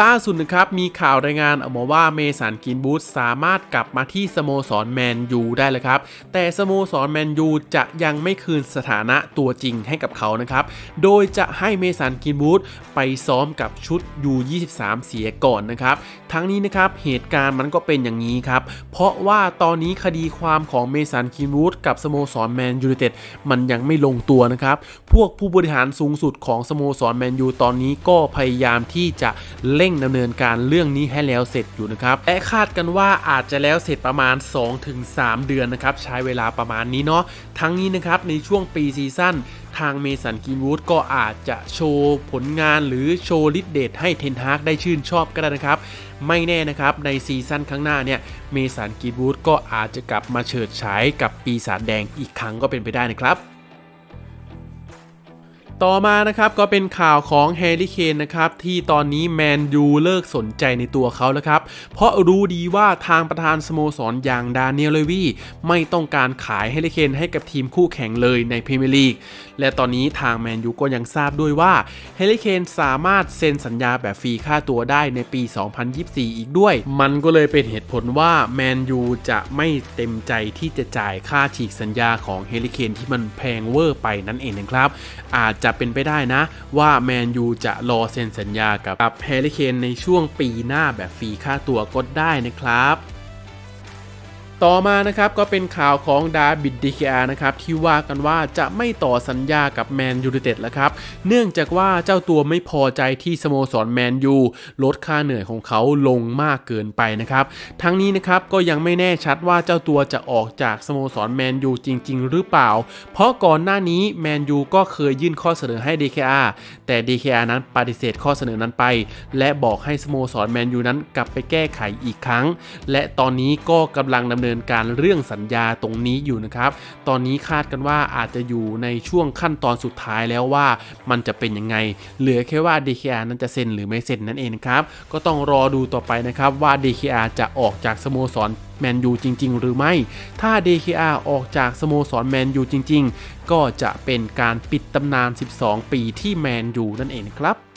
ล่าสุดนะครับ มีข่าวรายงานออกมาว่าเมสันกินบูธสามารถกลับมาที่สโมสรแมนยูได้แล้วครับ แต่สโมสรแมนยูจะยังไม่คืนสถานะตัวจริงให้กับเขานะครับ โดยจะให้เมสันกินบูธไปซ้อมกับชุด U23 เสียก่อนนะครับ ทั้งนี้นะครับเหตุการณ์มันก็เป็นอย่างนี้ครับ เพราะว่าตอนนี้คดีความของเมสันกินบูธกับสโมสรแมนยูเต็ดมันยังไม่ลงตัวนะครับ พวกผู้บริหารสูงสุดของสโมสรแมนยูตอนนี้ก็พยายามที่จะเร่งดำเนินการเรื่องนี้ให้แล้วเสร็จอยู่นะครับและคาดกันว่าอาจจะแล้วเสร็จประมาณ 2-3 เดือนนะครับใช้เวลาประมาณนี้เนาะทั้งนี้นะครับในช่วงปีซีซั่นทางเมสันกินวูดก็อาจจะโชว์ผลงานหรือโชว์ลิดเดทให้เทนฮากได้ชื่นชอบก็ได้นะครับ ไม่แน่นะครับในซีซั่นข้างหน้าเนี่ยเมสันกินวูดก็อาจจะกลับมาเฉิดฉายกับปีศาจแดงอีกครั้งก็เป็นไปได้นะครับ ต่อมานะครับก็เป็นข่าวของแฮร์รี่เคนนะครับที่ตอนนี้แมนยูเลิกสนใจในตัวเขาแล้วครับ เพราะรู้ดีว่าทางประธานสโมสรอย่างดานิเอลเลวีไม่ต้องการขายแฮร์รี่เคนให้กับทีมคู่แข่งเลยในพรีเมียร์ลีกและตอนนี้ทางแมนยูก็ยังทราบด้วยว่าแฮร์รี่เคนสามารถเซ็นสัญญาแบบฟรีค่าตัวได้ในปี 2024 อีกด้วย มันก็เลยเป็นเหตุผลว่าแมนยูจะไม่เต็มใจที่จะจ่ายค่าฉีกสัญญาของเฮลิเคนที่มันแพงเวอร์ไปนั่นเองนะครับอาจจะเป็นไปได้นะ ว่าแมนยูจะรอเซ็นสัญญากับเฮลิเคนในช่วงปีหน้าแบบฟรีค่าตัวก็ได้นะครับ ต่อมานะครับก็เป็นข่าวของดาบิดดีเคอานะครับที่ว่ากันว่าจะไม่ต่อสัญญากับแมนยูไนเต็ดแล้วครับ เนื่องจากว่าเจ้าตัวไม่พอใจที่สโมสรแมนยูลดค่าเหนื่อยของเขาลงมากเกินไปนะครับ ทั้งนี้นะครับก็ยังไม่แน่ชัดว่าเจ้าตัวจะออกจากสโมสรแมนยูจริง ๆ หรือเปล่า เพราะก่อนหน้านี้แมนยูก็เคยยื่นข้อเสนอให้ DKR แต่ DKR นั้นปฏิเสธข้อเสนอนั้นไป และบอกให้สโมสรแมนยูนั้นกลับไปแก้ไขอีกครั้ง และตอนนี้ก็กำลังดำเนินการเรื่องสัญญาตรงนี้อยู่นะครับ ตอนนี้คาดกันว่าอาจจะอยู่ในช่วงขั้นตอนสุดท้ายแล้วว่ามันจะเป็นยังไง เหลือแค่ว่า DKR นั้นจะเซ็นหรือไม่เซ็นนั่นเองครับ ก็ต้องรอดูต่อไปนะครับว่า DKR จะออกจากสโมสรแมนยูจริง ๆ หรือไม่ ถ้า DKR ออกจากสโมสรแมนยูจริง ๆ ก็จะเป็นการปิดตำนาน 12 ปีที่แมนยูนั่นเองครับ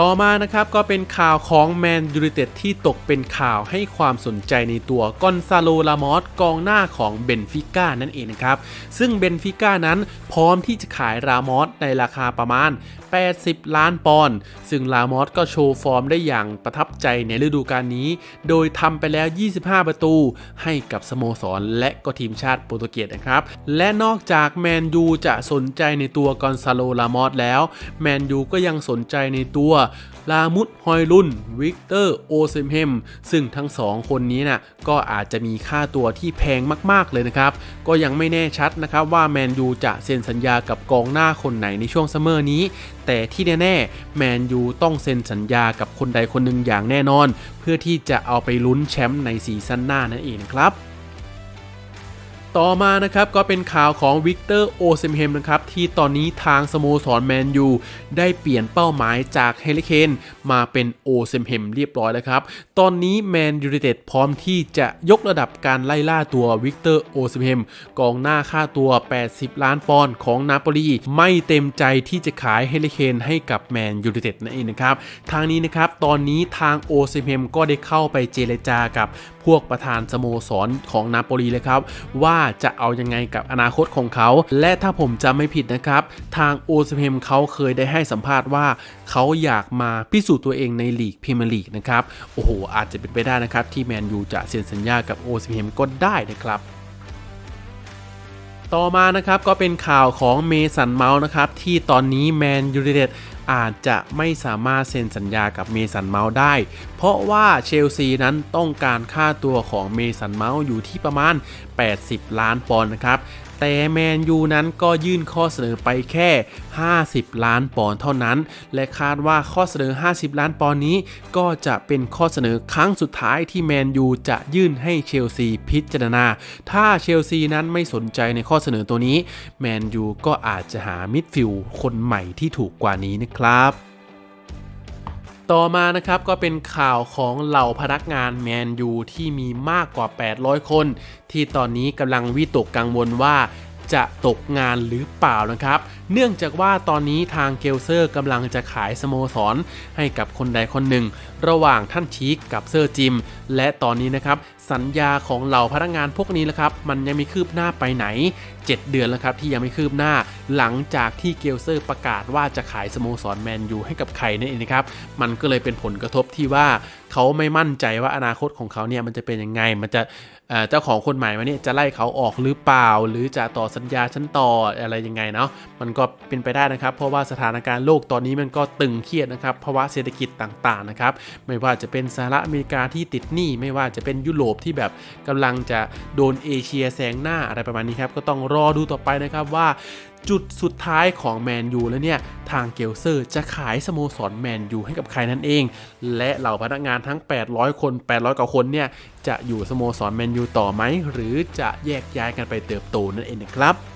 ต่อมานะครับก็เป็นข่าวของแมนยูไนเต็ดที่ตกเป็นข่าวให้ความสนใจในตัวกอนซาโล ลามอสกองหน้าของเบนฟิก้านั่นเองนะครับ ซึ่งเบนฟิก้านั้นพร้อมที่จะขายรามอสในราคาประมาณ80 ล้านปอนด์ซึ่งลามอสก็โชว์ฟอร์มได้อย่างประทับใจในฤดูกาลนี้ โดยทำไปแล้ว 25 ประตูให้กับสโมสร และก็ทีมชาติโปรตุเกสนะครับ และนอกจากแมนยูจะสนใจในตัวกอนซาโลลามอสแล้วแมนยูก็ยังสนใจในตัวลามุดฮอยลุนวิกเตอร์โอเซมเฮมซึ่งทั้งสองคนนี้นะ่ะก็อาจจะมีค่าตัวที่แพงมาก ๆ เลยนะครับ ก็ยังไม่แน่ชัดนะครับว่าแมนยูจะเซ็นสัญญากับกองหน้าคนไหนในช่วงซัมเมอร์นี้ แต่ที่แน่ๆแมนยูต้องเซ็นสัญญากับคนใดคนหนึ่งอย่างแน่นอน เพื่อที่จะเอาไปลุ้นแชมป์ในซีซั่นหน้านั่นเองครับ ต่อมานะครับก็เป็นข่าวของวิกเตอร์โอเซมเฮมนะครับที่ตอนนี้ทางสโมสรแมนยูได้เปลี่ยนเป้าหมายจากเฮลิเคนมาเป็นโอเซมเฮมเรียบร้อยแล้วครับ ตอนนี้แมนยูไนเต็ดพร้อมที่จะยกระดับการไล่ล่าตัววิกเตอร์โอเซมเฮมกองหน้าค่าตัว 80 ล้านปอนด์ของนาโปลีไม่เต็มใจที่จะขายเฮลิเคนให้กับแมนยูไนเต็ดนั่นเองนะครับทางนี้นะครับตอนนี้ทางโอเซมเฮมก็ได้เข้าไปเจรจากับพวกประธานสโมสรของนาโปลีเลยครับว่าจะเอายังไงกับอนาคตของเขา และถ้าผมจำไม่ผิดนะครับ ทางโอซเพมเขาเคยได้ให้สัมภาษณ์ว่า เขาอยากมาพิสูจน์ตัวเองในลีกพรีเมียร์ลีกนะครับ โอ้โห อาจจะเป็นไปได้นะครับ ที่แมนยูจะเซ็นสัญญากับโอซเพมก็ได้นะครับ ต่อมานะครับก็เป็นข่าวของเมสันเมาส์นะครับที่ตอนนี้แมนยูไนเต็ดอาจจะไม่สามารถเซ็นสัญญากับเมสันเมาส์ได้ เพราะว่าเชลซีนั้นต้องการค่าตัวของเมสันเมาส์อยู่ที่ประมาณ 80 ล้านปอนด์นะครับ แต่แมนยูนั้นก็ยื่นข้อเสนอไปแค่ 50 ล้านปอนด์เท่านั้น และคาดว่าข้อเสนอ 50 ล้านปอนด์นี้ ก็จะเป็นข้อเสนอครั้งสุดท้ายที่แมนยูจะยื่นให้เชลซีพิจารณา ถ้าเชลซีนั้นไม่สนใจในข้อเสนอตัวนี้ แมนยูก็อาจจะหามิดฟิลด์คนใหม่ที่ถูกกว่านี้นะครับ ต่อมานะครับก็เป็นข่าวของเหล่าพนักงานแมนยูที่มีมากกว่า 800 คน ที่ตอนนี้กำลังวิตกกังวลว่าจะตกงานหรือเปล่านะครับเนื่องจากว่าตอนนี้ทางเกลเซอร์กำลังจะขายสโมสร ให้กับคนใดคนหนึ่ง ระหว่างท่านชีกกับเซอร์จิม และตอนนี้นะครับสัญญาของเหล่าพนักงานพวกนี้แหละครับมันยังไม่คืบหน้าไปไหน 7 เดือนแล้วครับที่ยังไม่คืบหน้า หลังจากที่เกลเซอร์ประกาศว่าจะขายสโมสรแมนยูให้กับใครนั่นเองนะครับมันก็เลยเป็นผลกระทบที่ว่าเขาไม่มั่นใจว่าอนาคตของเขาเนี่ยมันจะเป็นยังไงมันจะเอ่อเจ้าของคนใหม่มาเนี่ยจะไล่เขาออกหรือเปล่า หรือจะต่อสัญญาชั้นต่ออะไรยังไงเนาะมันก็เป็นไปได้นะครับ เพราะว่าสถานการณ์โลกตอนนี้มันก็ตึงเครียดนะครับภาวะเศรษฐกิจต่างๆนะครับไม่ว่าจะเป็นสหรัฐอเมริกาที่ติดหนี้ไม่ว่าจะเป็นยุโรปที่แบบกำลังจะโดนเอเชียแซงหน้าอะไรประมาณนี้ครับก็ต้องรอดูต่อไปนะครับว่าจุดสุดท้ายของแมนยูแล้วเนี่ย ทางเกลเซอร์จะขายสโมสรแมนยูให้กับใครนั่นเอง และเหล่าพนักงานทั้ง 800 คน 800 กว่าคนเนี่ย จะอยู่สโมสรแมนยูต่อไหม หรือจะแยกย้ายกันไปเติบโตนั่นเองนะครับ